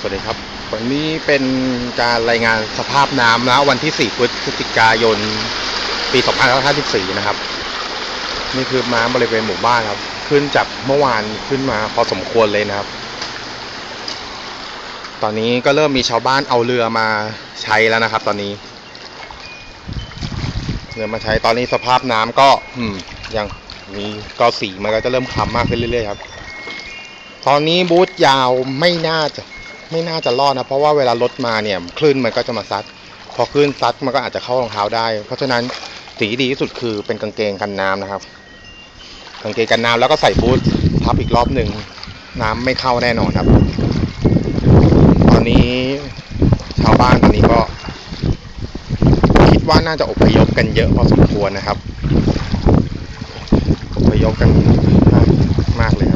สวัสดีครับ วันนี้เป็นการรายงานสภาพน้ำนะวันที่ 4 พฤศจิกายน ปี2554 นะครับ นี่คือน้ำบริเวณหมู่บ้านครับ ขึ้นจากเมื่อวานขึ้นมาพอสมควรเลยนะครับ ตอนนี้ก็เริ่มมีชาวบ้านเอาเรือมาใช้แล้วนะครับ ตอนนี้ เรือมาใช้ตอนนี้สภาพน้ำก็อืมยังมีก็สีมันก็จะเริ่มคล้ำมากขึ้นเรื่อยๆครับตอนนี้บูธยาวไม่น่าจะ ไม่น่าจะรอดนะ เพราะว่าเวลารถมาเนี่ยคลื่นมันก็จะมาซัด พอคลื่นซัดมันก็อาจจะเข้ารองเท้าได้ เพราะฉะนั้นสีดีที่สุดคือเป็นกางเกงกันน้ำนะครับ กางเกงกันน้ำแล้วก็ใส่บูททับอีกรอบหนึ่งน้ำไม่เข้าแน่นอนครับ ตอนนี้ชาวบ้านตอนนี้ก็ คิดว่าน่าจะอพยพกันเยอะพอสมควรนะครับอพยพกันมากมากเลย